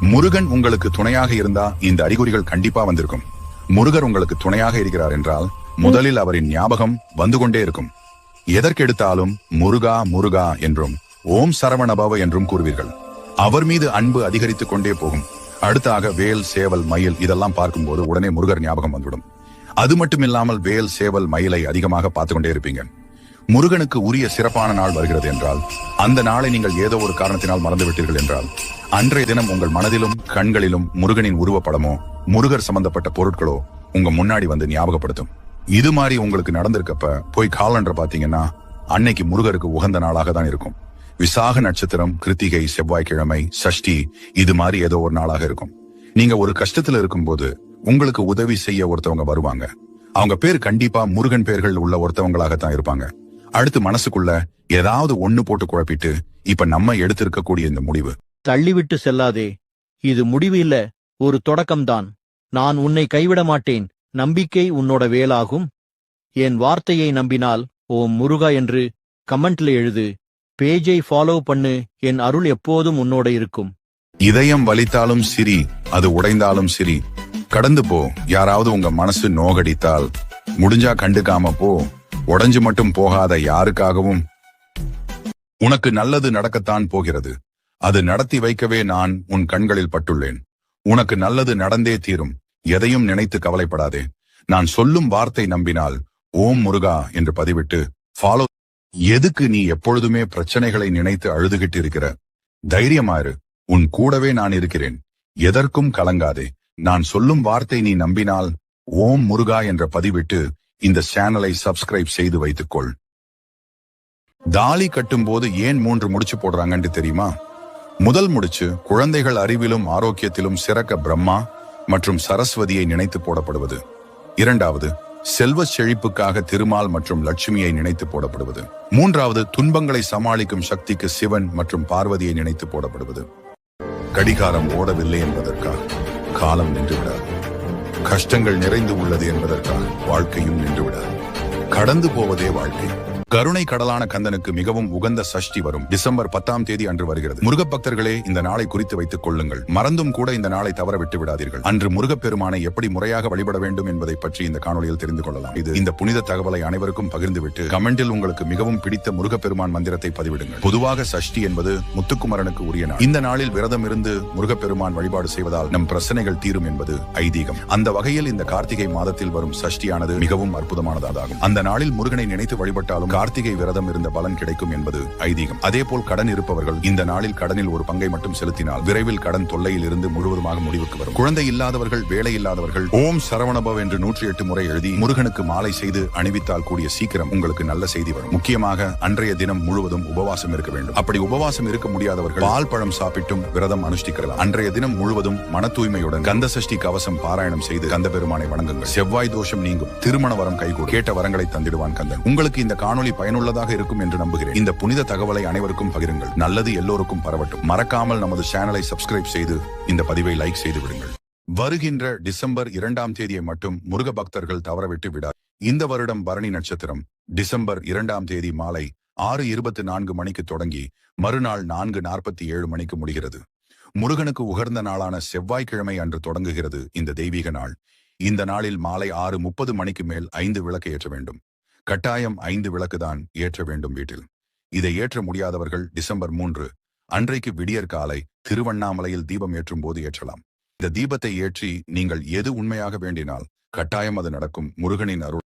முருகன் உங்களுக்கு துணையாக இருந்தா இந்த அறிகுறிகள் கண்டிப்பா வந்திருக்கும். முருகர் உங்களுக்கு துணையாக இருக்கிறார் என்றால் முதலில் அவரின் ஞாபகம் வந்து கொண்டே இருக்கும். எதற்கெடுத்தாலும் முருகா முருகா என்றும் ஓம் சரவணபவ என்றும் கூறுவீர்கள். அவர் மீது அன்பு அதிகரித்துக் கொண்டே போகும். அடுத்தாக வேல் சேவல் மயில் இதெல்லாம் பார்க்கும்போது உடனே முருகர் ஞாபகம் வந்துவிடும். அது மட்டும் இல்லாமல் வேல் சேவல் மயிலை அதிகமாக பார்த்து கொண்டே இருப்பீங்க. முருகனுக்கு உரிய சிறப்பான நாள் வருகிறது என்றால் அந்த நாளை நீங்கள் ஏதோ ஒரு காரணத்தினால் மறந்துவிட்டீர்கள் என்றால் அன்றைய தினம் உங்கள் மனதிலும் கண்களிலும் முருகனின் உருவப்படமோ முருகர் சம்பந்தப்பட்ட பொருட்களோ உங்க முன்னாடி வந்து ஞாபகப்படுத்தும். இது மாதிரி உங்களுக்கு நடந்திருக்கப்ப போய் காலண்டர் பாத்தீங்கன்னா அன்னைக்கு முருகருக்கு உகந்த நாளாக தான் இருக்கும். விசாக நட்சத்திரம் கிருத்திகை செவ்வாய்க்கிழமை சஷ்டி இது மாதிரி ஏதோ ஒரு நாளாக இருக்கும். நீங்க ஒரு கஷ்டத்துல இருக்கும்போது உங்களுக்கு உதவி செய்ய ஒருத்தவங்க வருவாங்க. அவங்க பேர் கண்டிப்பா முருகன் பேர்கள் உள்ள ஒருத்தவங்களாகத்தான் இருப்பாங்க. அடுத்து மனசுக்குள்ள ஏதாவது ஒண்ணு போட்டு குழப்பிட்டு இப்ப நம்ம எடுத்திருக்கக்கூடிய இந்த முடிவு. தள்ளிவிட்டு செல்லாதே. இது முடிவு இல்ல ஒரு தொடக்கம்தான். நான் உன்னை கைவிட மாட்டேன் நம்பிக்கை உன்னோட வேலாகும். என் வார்த்தையை நம்பினால் ஓம் முருகா என்று கமெண்ட்ல எழுது பேஜை ஃபாலோ பண்ணு என் அருள் எப்போதும் உன்னோட இருக்கும். இதயம் வலித்தாலும் சிரி அது உடைந்தாலும் சிரி. கடந்து போ யாராவது உங்க மனசு நோகடித்தால். முடிஞ்சா கண்டுக்காம போ உடைஞ்சு மட்டும் போகாத யாருக்காகவும். உனக்கு நல்லது நடக்கத்தான் போகிறது. அது நடத்தி வைக்கவே நான் உன் கண்களில் பட்டுள்ளேன். உனக்கு நல்லது நடந்தே தீரும். எதையும் நினைத்து கவலைப்படாதே. நான் சொல்லும் வார்த்தை நம்பினால் ஓம் முருகா என்று பதிவிட்டு ஃபாலோ எதுக்கு நீ எப்பொழுதுமே பிரச்சனைகளை நினைத்து அழுதுகிட்டு இருக்கிற தைரியமாறு உன் கூடவே நான் இருக்கிறேன். எதற்கும் கலங்காதே. நான் சொல்லும் வார்த்தை நீ நம்பினால் ஓம் முருகா என்ற பதிவிட்டு இந்த சேனலை சப்ஸ்கிரைப் செய்து வைத்துக்கொள். தாலி கட்டும்போது ஏன் மூன்று முடிச்சு போடுறாங்கன்னு தெரியுமா? முதல் முடிச்சு குழந்தைகள் அறிவிலும் ஆரோக்கியத்திலும் சிறக்க பிரம்மா மற்றும் சரஸ்வதியை நினைத்து போடப்படுவது. இரண்டாவது செல்வ செழிப்புக்காக திருமால் மற்றும் லட்சுமியை நினைத்து போடப்படுவது. மூன்றாவது துன்பங்களை சமாளிக்கும் சக்திக்கு சிவன் மற்றும் பார்வதியை நினைத்து போடப்படுவது. கடிகாரம் ஓடவில்லை என்பதற்காக காலம் நின்றுவிடாது. கஷ்டங்கள் நிறைந்து உள்ளது என்பதற்காக வாழ்க்கையும் நின்றுவிடாது. கடந்து போவதே வாழ்க்கை. கருணை கடலான கந்தனுக்கு மிகவும் உகந்த சஷ்டி வரும். டிசம்பர் பத்தாம் தேதி அன்று வருகிறது. முருகபக்தர்களே இந்த நாளை குறித்து வைத்துக் கொள்ளுங்கள். மறந்தும் கூட இந்த நாளை தவற விட்டு விடாதீர்கள். அன்று முருகப்பெருமானை எப்படி முறையாக வழிபட வேண்டும் என்பதை பற்றி இந்த காணொலியில் தெரிந்து கொள்ளலாம். இது இந்த புனித தகவலை அனைவருக்கும் பகிர்ந்துவிட்டு கமெண்டில் உங்களுக்கு மிகவும் பிடித்த முருகப்பெருமான் மந்திரத்தை பதிவிடுங்கள். பொதுவாக சஷ்டி என்பது முத்துக்குமரனுக்கு உரிய நாள். இந்த நாளில் விரதம் இருந்து முருகப்பெருமான் வழிபாடு செய்வதால் நம் பிரச்சனைகள் தீரும் என்பது ஐதீகம். அந்த வகையில் இந்த கார்த்திகை மாதத்தில் வரும் சஷ்டியானது மிகவும் அற்புதமானதாகும். அந்த நாளில் முருகனை நினைத்து வழிபட்டாலும் கார்த்திகை விரதம் இருந்த பலன் கிடைக்கும் என்பது ஐதீகம். அதேபோல் கடன் இருப்பவர்கள் இந்த நாளில் கடனில் ஒரு பங்கை மட்டும் செலுத்தினால் விரைவில் கடன் தொல்லையில் இருந்து முழுவதுமாக முடிவுக்கு வரும். குழந்தை இல்லாதவர்கள் வேலை இல்லாதவர்கள் ஓம் சரவணபவ் என்று நூற்றி எட்டு முறை எழுதி முருகனுக்கு மாலை செய்து அணிவித்தால் கூடிய சீக்கிரம் உங்களுக்கு நல்ல செய்தி வரும். முக்கியமாக அன்றைய தினம் முழுவதும் உபவாசம் இருக்க வேண்டும். அப்படி உபவாசம் இருக்க முடியாதவர்கள் பால் பழம் சாப்பிட்டும் விரதம் அனுஷ்டிக்கலாம். அன்றைய தினம் முழுவதும் மன தூய்மையுடன் கந்த சஷ்டி கவசம் பாராயணம் செய்து கந்த பெருமானை வணங்குங்கள். செவ்வாய் தோஷம் நீங்கும். திருமண வரம் கைகூடும். கேட்ட வரங்களை தந்திடுவான் கந்தன். உங்களுக்கு இந்த காணொளி பயனுள்ளதாக இருக்கும் என்று நம்புகிறேன். இந்த புனித தகவலை அனைவருக்கும் பகிருங்கள். நல்லது எல்லோருக்கும் பரவட்டும். மறக்காமல் நமது சேனலை சப்ஸ்கிரைப் செய்து இந்த பதிவை லைக் செய்து விடுங்கள். வருகின்ற டிசம்பர் இரண்டாம் தேதியை மட்டும் முருக பக்தர்கள் தவறவிட்டு விடார் இந்த வருடம் பரணி நட்சத்திரம் டிசம்பர் இரண்டாம் தேதி மாலை ஆறு இருபத்தி நான்கு மணிக்கு தொடங்கி மறுநாள் நான்கு நாற்பத்தி ஏழு மணிக்கு முடிகிறது. முருகனுக்கு உகர்ந்த நாளான செவ்வாய்க்கிழமை அன்று தொடங்குகிறது இந்த தெய்வீக நாள். இந்த நாளில் மாலை ஆறு முப்பது மணிக்கு மேல் ஐந்து விளக்கு ஏற்ற வேண்டும். கட்டாயம் ஐந்து விளக்குதான் ஏற்ற வேண்டும் வீட்டில். இதை ஏற்ற முடியாதவர்கள் டிசம்பர் மூன்று அன்றைக்கு விடியற் காலை திருவண்ணாமலையில் தீபம் ஏற்றும் போது ஏற்றலாம். இந்த தீபத்தை ஏற்றி நீங்கள் எது உண்மையாக வேண்டினால் கட்டாயம் அது நடக்கும் முருகனின் அருள்.